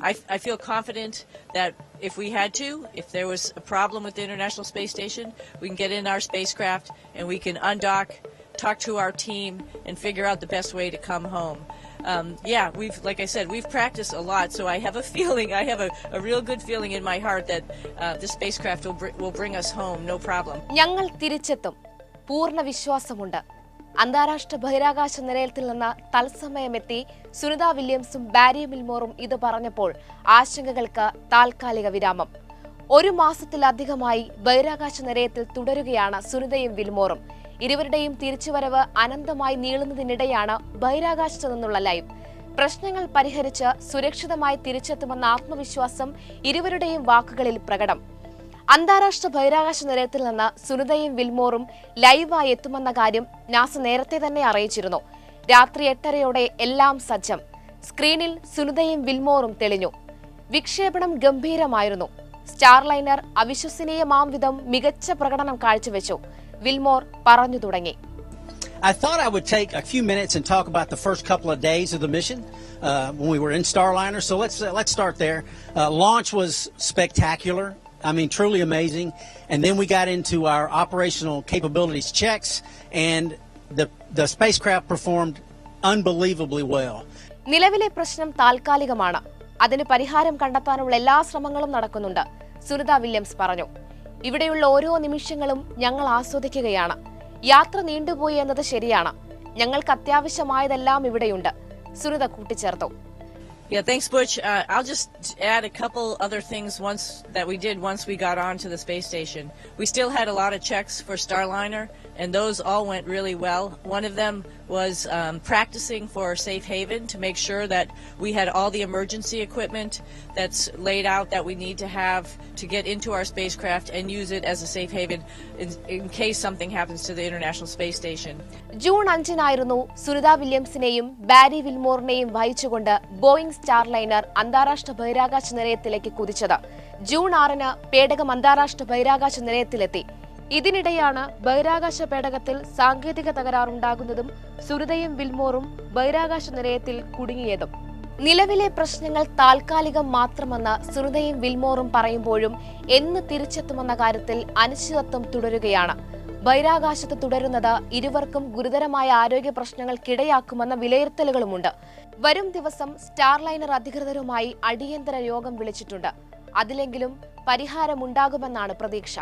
I, I feel confident that if we had to, if there was a problem with the International Space Station, we can get in our spacecraft and we can undock, talk to our team, and figure out the best way to come home. Um, yeah, we've, like I said, we've practiced a lot, so I have a feeling, I have a, a real good feeling in my heart that uh, the spacecraft will, br- will bring us home, no problem. ഞങ്ങൾ തിരിച്ചെത്തും പൂർണ്ണ വിശ്വാസമുണ്ട് അന്താരാഷ്ട്ര ബഹിരാകാശ നിലയത്തിൽ നിന്ന് തത്സമയമെത്തി സുനിത വില്യംസും ബാരി മിൽമോറും ഇത് പറഞ്ഞപ്പോൾ ആശങ്കകൾക്ക് താൽക്കാലിക വിരാമം. ഒരു മാസത്തിലധികമായി ബഹിരാകാശ നിലയത്തിൽ തുടരുകയാണ് സുനിതയും വിൽമോറും. ഇരുവരുടെയും തിരിച്ചുവരവ് അനന്തമായി നീളുന്നതിനിടെയാണ് ബഹിരാകാശത്ത് നിന്നുള്ള ലൈവ്. പ്രശ്നങ്ങൾ പരിഹരിച്ച് സുരക്ഷിതമായി തിരിച്ചെത്തുമെന്ന ആത്മവിശ്വാസം ഇരുവരുടെയും വാക്കുകളിൽ പ്രകടം. അന്താരാഷ്ട്ര ബഹിരാകാശ നിലയത്തിൽ നിന്ന് സുനിതയും വിൽമോറും ലൈവായി എത്തുമെന്ന കാര്യം നാസ നേരത്തെ തന്നെ അറിയിച്ചിരുന്നു രാത്രി എട്ടരയോടെ എല്ലാം സജ്ജം സ്ക്രീനിൽ സുനിതയും വിൽമോറും തെളിഞ്ഞു വിക്ഷേപണം ഗംഭീരമായിരുന്നു സ്റ്റാർലൈനർ അവിശ്വസനീയമാം വിധം മികച്ച പ്രകടനം കാഴ്ചവെച്ചു വിൽമോർ പറഞ്ഞു തുടങ്ങി I thought I would take a few minutes and talk about the first couple of days of the mission uh, when we were in Starliner. So let's uh, let's start there. Uh, launch was spectacular. I mean, truly amazing. And then we got into our operational capabilities checks, and the the spacecraft performed unbelievably well. നിലവിലെ പ്രശ്നം താൽക്കാലികമാണ്. അതിന് പരിഹാരം കണ്ടെത്താനുള്ള എല്ലാ ശ്രമങ്ങളും നടക്കുന്നുണ്ട് Sunitha Williams പറഞ്ഞു. ഇവിടെയുള്ള ഓരോ നിമിഷങ്ങളും ഞങ്ങൾ ആസ്വദിക്കുകയാണ്. യാത്ര നീണ്ടുപോയി എന്നത് ശരിയാണ്. ഞങ്ങൾക്ക് അത്യാവശ്യമായതെല്ലാം ഇവിടെയുണ്ട് സുനിത കൂട്ടിച്ചേർത്തു. Yeah, thanks, Butch. Uh, I'll just add a couple other things once that we did once we got on to the space station. We still had a lot of checks for Starliner, and those all went really well. One of them was um, practicing for safe haven to make sure that we had all the emergency equipment that's laid out that we need to have to get into our spacecraft and use it as a safe haven in, in case something happens to the International Space Station. June അഞ്ചിനായിരുന്നു Sunita വില്യംസിനെയും ബാരി വിൽമോറിനെയും വഹിച്ചുകൊണ്ട് Boeing Starliner അന്താരാഷ്ട്ര ബഹിരാകാശ നിലയത്തിലേക്ക് കുതിച്ചത് June ആറിന് പേടകം അന്താരാഷ്ട്ര ബഹിരാകാശ നിലയത്തിലെത്തി ഇതിനിടെയാണ് ബഹിരാകാശ പേടകത്തിൽ സാങ്കേതിക തകരാറുണ്ടാകുന്നതും സുരതയും വിൽമോറും ബഹിരാകാശ നിലയത്തിൽ കുടുങ്ങിയതും. നിലവിലെ പ്രശ്നങ്ങൾ താൽക്കാലികം മാത്രമെന്ന് സുരതയും വിൽമോറും പറയുമ്പോഴും എന്ന് തിരിച്ചെത്തുമെന്ന കാര്യത്തിൽ അനിശ്ചിതത്വം തുടരുകയാണ്. ബഹിരാകാശത്ത് തുടരുന്നത് ഇരുവർക്കും ഗുരുതരമായ ആരോഗ്യ പ്രശ്നങ്ങൾക്കിടയാക്കുമെന്ന വിലയിരുത്തലുകളുമുണ്ട്. വരും ദിവസം സ്റ്റാർലൈനർ അധികൃതരുമായി അടിയന്തര യോഗം വിളിച്ചിട്ടുണ്ട്. അതിലെങ്കിലും പരിഹാരമുണ്ടാകുമെന്നാണ് പ്രതീക്ഷ.